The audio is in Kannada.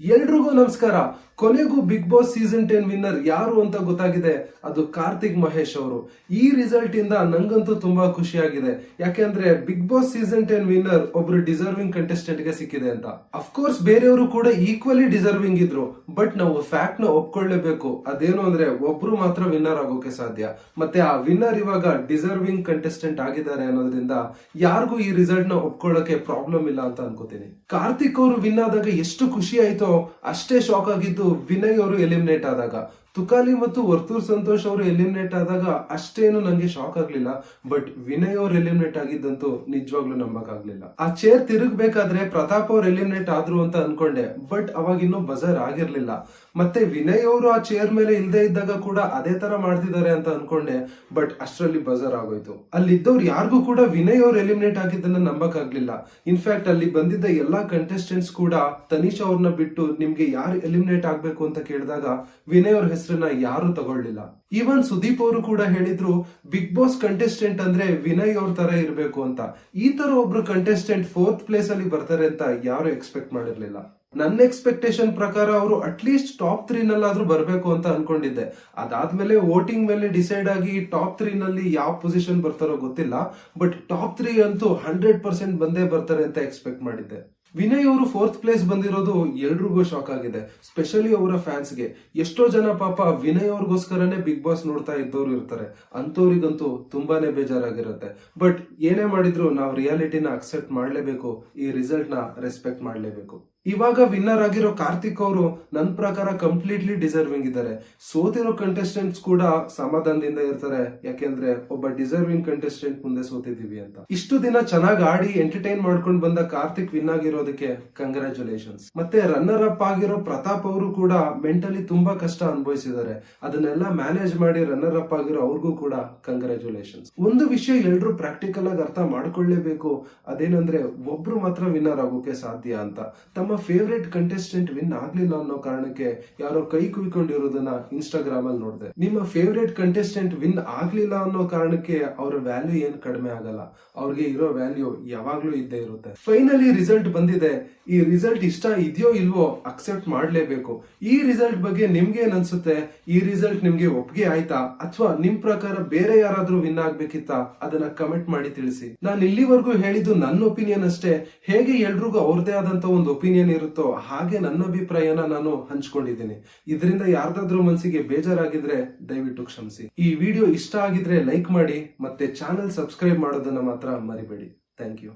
ಎಲ್ರಿಗೂ ನಮಸ್ಕಾರ. ಕೊನೆಗೂ Bigg Boss season ten winner ಯಾರು ಅಂತ ಗೊತ್ತಾಗಿದೆ? ಅದು ಕಾರ್ತಿಕ್ ಮಹೇಶ್ ಅವರು. ಈ ರಿಸಲ್ಟ್ ಇಂದ ನಂಗಂತೂ ತುಂಬಾ ಖುಷಿಯಾಗಿದೆ. ಯಾಕೆಂದ್ರೆ Bigg Boss season ten winner ಒಬ್ರು ಡಿಸರ್ವಿಂಗ್ ಕಂಟೆಸ್ಟೆಂಟ್ಗೆ ಸಿಕ್ಕಿದೆ ಅಂತ. ಅಫ್ಕೋರ್ಸ್ ಬೇರೆಯವರು ಕೂಡ ಈಕ್ವಲಿ ಡಿಸರ್ವಿಂಗ್ ಇದ್ರು. ಬಟ್ ನಾವು ಫ್ಯಾಕ್ಟ್ನ ಒಪ್ಕೊಳ್ಳೇಬೇಕು. ಅದೇನು ಅಂದ್ರೆ ಒಬ್ರು ಮಾತ್ರ ವಿನ್ನರ್ ಆಗೋಕೆ ಸಾಧ್ಯ. ಮತ್ತೆ ಆ ವಿನ್ನರ್ ಇವಾಗ ಡಿಸರ್ವಿಂಗ್ ಕಂಟೆಸ್ಟೆಂಟ್ ಆಗಿದ್ದಾರೆ ಅನ್ನೋದ್ರಿಂದ ಯಾರಿಗೂ ಈ ರಿಸಲ್ಟ್ನ ಒಪ್ಕೊಳ್ಳೋಕೆ ಪ್ರಾಬ್ಲಮ್ ಇಲ್ಲ ಅಂತ ಅನ್ಕೋತೀನಿ. ಕಾರ್ತಿಕ್ ಅವರು ವಿನ್ ಆದಾಗ ಎಷ್ಟು ಖುಷಿ ಆಯ್ತೋ ಅಷ್ಟೇ ಶಾಕ್ ಆಗಿದ್ದು ವಿನಯ್ ಅವರು ಎಲಿಮಿನೇಟ್ ಆದಾಗ. ತುಕಾಲಿ ಮತ್ತು ವರ್ತೂರ್ ಸಂತೋಷ್ ಅವರು ಎಲಿಮಿನೇಟ್ ಆದಾಗ ಅಷ್ಟೇನು ನಂಗೆ ಶಾಕ್ ಆಗ್ಲಿಲ್ಲ. ಬಟ್ ವಿನಯ್ ಅವ್ರು ಎಲಿಮಿನೇಟ್ ಆಗಿದ್ದಂತೂ ನಿಜವಾಗ್ಲೂ ನಂಬಕ್ ಆಗ್ಲಿಲ್ಲ ಆ ಚೇರ್ ತಿರುಗ್ಬೇಕಾದ್ರೆ ಪ್ರತಾಪ್ ಅವ್ರು ಎಲಿಮಿನೇಟ್ ಆದ್ರು ಅಂತ ಅನ್ಕೊಂಡೆ. ಬಟ್ ಅವಾಗ ಇನ್ನೂ ಬಜಾರ್ ಆಗಿರ್ಲಿಲ್ಲ. ಮತ್ತೆ ವಿನಯ್ ಅವರು ಆ ಚೇರ್ ಮೇಲೆ ಇಲ್ಲದೆ ಇದ್ದಾಗ ಕೂಡ ಅದೇ ತರ ಮಾಡ್ತಿದ್ದಾರೆ ಅಂತ ಅನ್ಕೊಂಡೆ ಬಟ್ ಅಷ್ಟರಲ್ಲಿ ಬಜರ್ ಆಗೋಯ್ತು. ಅಲ್ಲಿದ್ದವ್ರು ಯಾರಿಗೂ ಕೂಡ ವಿನಯ್ ಅವ್ರು ಎಲಿಮಿನೇಟ್ ಆಗಿದ್ದನ್ನ ನಂಬಕ್ ಆಗ್ಲಿಲ್ಲ ಇನ್ಫ್ಯಾಕ್ಟ್ ಅಲ್ಲಿ ಬಂದಿದ್ದ ಎಲ್ಲಾ ಕಂಟೆಸ್ಟೆಂಟ್ಸ್ ಕೂಡ ತನಿಷ್ ಅವ್ರನ್ನ ಬಿಟ್ಟು ನಿಮ್ಗೆ ಯಾರು ಎಲಿಮಿನೇಟ್ ಆಗ್ಬೇಕು ಅಂತ ಕೇಳಿದಾಗ ವಿನಯ್ ಅವ್ರ ಹೆಸರನ್ನ ಯಾರು ತಗೊಳ್ಳಿಲ್ಲ. ಈವನ್ ಸುದೀಪ್ ಅವರು ಕೂಡ ಹೇಳಿದ್ರು ಬಿಗ್ ಬಾಸ್ ಕಂಟೆಸ್ಟೆಂಟ್ ಅಂದ್ರೆ ವಿನಯ್ ಅವ್ರ ತರ ಇರಬೇಕು ಅಂತ. ಈ ತರ ಒಬ್ರು ಕಂಟೆಸ್ಟೆಂಟ್ ಫೋರ್ತ್ ಪ್ಲೇಸ್ ಅಲ್ಲಿ ಬರ್ತಾರೆ ಅಂತ ಯಾರು ಎಕ್ಸ್ಪೆಕ್ಟ್ ಮಾಡಿರ್ಲಿಲ್ಲ. ನನ್ನ ಎಕ್ಸ್ಪೆಕ್ಟೇಷನ್ ಪ್ರಕಾರ ಅವರು ಅಟ್ಲೀಸ್ಟ್ ಟಾಪ್ ತ್ರೀ ನಲ್ಲಾದ್ರೂ ಬರಬೇಕು ಅಂತ ಅನ್ಕೊಂಡಿದ್ದೆ. ಅದಾದ್ಮೇಲೆ ವೋಟಿಂಗ್ ಮೇಲೆ ಡಿಸೈಡ್ ಆಗಿ ಟಾಪ್ ತ್ರೀ ನಲ್ಲಿ ಯಾವ ಪೊಸಿಷನ್ ಬರ್ತಾರೋ ಗೊತ್ತಿಲ್ಲ. ಬಟ್ ಟಾಪ್ ತ್ರೀ ಅಂತೂ ಹಂಡ್ರೆಡ್ ಪರ್ಸೆಂಟ್ ಬಂದೇ ಬರ್ತಾರೆ ಅಂತ ಎಕ್ಸ್ಪೆಕ್ಟ್ ಮಾಡಿದ್ದೆ. ವಿನಯ್ ಅವರು ಫೋರ್ತ್ ಪ್ಲೇಸ್ ಬಂದಿರೋದು ಎಲ್ರಿಗೂ ಶಾಕ್ ಆಗಿದೆ. ಸ್ಪೆಷಲಿ ಅವರ ಫ್ಯಾನ್ಸ್ಗೆ ಎಷ್ಟೋ ಜನ ಪಾಪ ವಿನಯ್ ಅವ್ರಿಗೋಸ್ಕರನೇ ಬಿಗ್ ಬಾಸ್ ನೋಡ್ತಾ ಇದ್ದವ್ರು ಇರ್ತಾರೆ. ಅಂತವ್ರಿಗಂತೂ ತುಂಬಾನೇ ಬೇಜಾರಾಗಿರುತ್ತೆ. ಬಟ್ ಏನೇ ಮಾಡಿದ್ರು ನಾವು ರಿಯಾಲಿಟಿನ ಅಕ್ಸೆಪ್ಟ್ ಮಾಡಲೇಬೇಕು. ಈ ರಿಸಲ್ಟ್ನ ರೆಸ್ಪೆಕ್ಟ್ ಮಾಡ್ಲೇಬೇಕು. ಇವಾಗ ವಿನ್ನರ್ ಆಗಿರೋ ಕಾರ್ತಿಕ್ ಅವರು ನನ್ನ ಪ್ರಕಾರ ಕಂಪ್ಲೀಟ್ಲಿ ಡಿಸರ್ವಿಂಗ್ ಇದ್ದಾರೆ. ಸೋತಿರೋ ಕಂಟೆಸ್ಟೆಂಟ್ಸ್ ಕೂಡ ಸಮಾಧಾನದಿಂದ ಇರ್ತಾರೆ. ಯಾಕೆಂದ್ರೆ ಒಬ್ಬ ಡಿಸರ್ವಿಂಗ್ ಕಂಟೆಸ್ಟೆಂಟ್ ಮುಂದೆ ಸೋತಿದ್ದೀವಿ ಅಂತ. ಇಷ್ಟು ದಿನ ಚೆನ್ನಾಗಿ ಆಡಿ ಎಂಟರ್ಟೈನ್ ಮಾಡ್ಕೊಂಡು ಬಂದ ಕಾರ್ತಿಕ್ ವಿನ್ ಆಗಿರೋದಕ್ಕೆ ಕಂಗ್ರಾಚುಲೇಷನ್ಸ್ ಮತ್ತೆ ರನ್ನರ್ ಅಪ್ ಆಗಿರೋ ಪ್ರತಾಪ್ ಅವರು ಕೂಡ ಮೆಂಟಲಿ ತುಂಬಾ ಕಷ್ಟ ಅನುಭವಿಸಿದ್ದಾರೆ. ಅದನ್ನೆಲ್ಲ ಮ್ಯಾನೇಜ್ ಮಾಡಿ ರನ್ನರ್ ಅಪ್ ಆಗಿರೋ ಅವ್ರಿಗೂ ಕೂಡ ಕಂಗ್ರಾಚುಲೇಷನ್ಸ್ ಒಂದು ವಿಷಯ ಎಲ್ರು ಪ್ರಾಕ್ಟಿಕಲ್ ಆಗಿ ಅರ್ಥ ಮಾಡ್ಕೊಳ್ಳೇಬೇಕು. ಅದೇನಂದ್ರೆ ಒಬ್ರು ಮಾತ್ರ ವಿನ್ನರ್ ಆಗೋಕೆ ಸಾಧ್ಯ ಅಂತ. ತಮ್ಮ ಫೇವ್ರೆಟ್ ಕಂಟೆಸ್ಟೆಂಟ್ ವಿನ್ ಆಗ್ಲಿಲ್ಲ ಅನ್ನೋ ಕಾರಣಕ್ಕೆ ಯಾರೋ ಕೈ ಕುಯ್ಕೊಂಡಿರೋದನ್ನ ಇನ್ಸ್ಟಾಗ್ರಾಮ್ ಅಲ್ಲಿ ನೋಡಿದೆ. ನಿಮ್ಮ ಫೇವ್ರೇಟ್ ಕಂಟೆಸ್ಟೆಂಟ್ ವಿನ್ ಆಗ್ಲಿಲ್ಲ ಅನ್ನೋ ಕಾರಣಕ್ಕೆ ಅವರ ವ್ಯಾಲ್ಯೂ ಏನ್ ಕಡಿಮೆ ಆಗಲ್ಲ. ಅವ್ರಿಗೆ ಇರೋ ವ್ಯಾಲ್ಯೂ ಯಾವಾಗ್ಲೂ ಇದ್ದೇ ಇರುತ್ತೆ. ಫೈನಲಿ ರಿಸಲ್ಟ್ ಬಂದಿದೆ. ಈ ರಿಸಲ್ಟ್ ಇಷ್ಟ ಇದೆಯೋ ಇಲ್ವೋ ಅಕ್ಸೆಪ್ಟ್ ಮಾಡ್ಲೇಬೇಕು. ಈ ರಿಸಲ್ಟ್ ಬಗ್ಗೆ ನಿಮ್ಗೆ ಏನ್ ಅನ್ಸುತ್ತೆ? ಈ ರಿಸಲ್ಟ್ ನಿಮ್ಗೆ ಒಪ್ಪಿಗೆ ಆಯ್ತಾ? ಅಥವಾ ನಿಮ್ ಪ್ರಕಾರ ಬೇರೆ ಯಾರಾದ್ರೂ ವಿನ್ ಆಗ್ಬೇಕಿತ್ತ? ಅದನ್ನ ಕಮೆಂಟ್ ಮಾಡಿ ತಿಳಿಸಿ. ನಾನು ಇಲ್ಲಿವರೆಗೂ ಹೇಳಿದ್ದು ನನ್ನ ಒಪಿನಿಯನ್ ಅಷ್ಟೇ. ಹೇಗೆ ಎಲ್ರಿಗೂ ಅವ್ರದೇ ಆದಂತ ಒಂದು ಒಪಿನಿಯನ್ ಇರುತ್ತೋ ಹಾಗೆ ನನ್ನ ಅಭಿಪ್ರಾಯನ ನಾನು ಹಂಚ್ಕೊಂಡಿದ್ದೀನಿ. ಇದರಿಂದ ಯಾರ್ದಾದ್ರೂ ಮನಸ್ಸಿಗೆ ಬೇಜಾರಾಗಿದ್ರೆ ದಯವಿಟ್ಟು ಕ್ಷಮಿಸಿ. ಈ ವಿಡಿಯೋ ಇಷ್ಟ ಆಗಿದ್ರೆ ಲೈಕ್ ಮಾಡಿ ಮತ್ತೆ ಚಾನೆಲ್ ಸಬ್ಸ್ಕ್ರೈಬ್ ಮಾಡೋದನ್ನ ಮಾತ್ರ ಮರಿಬೇಡಿ. Thank you.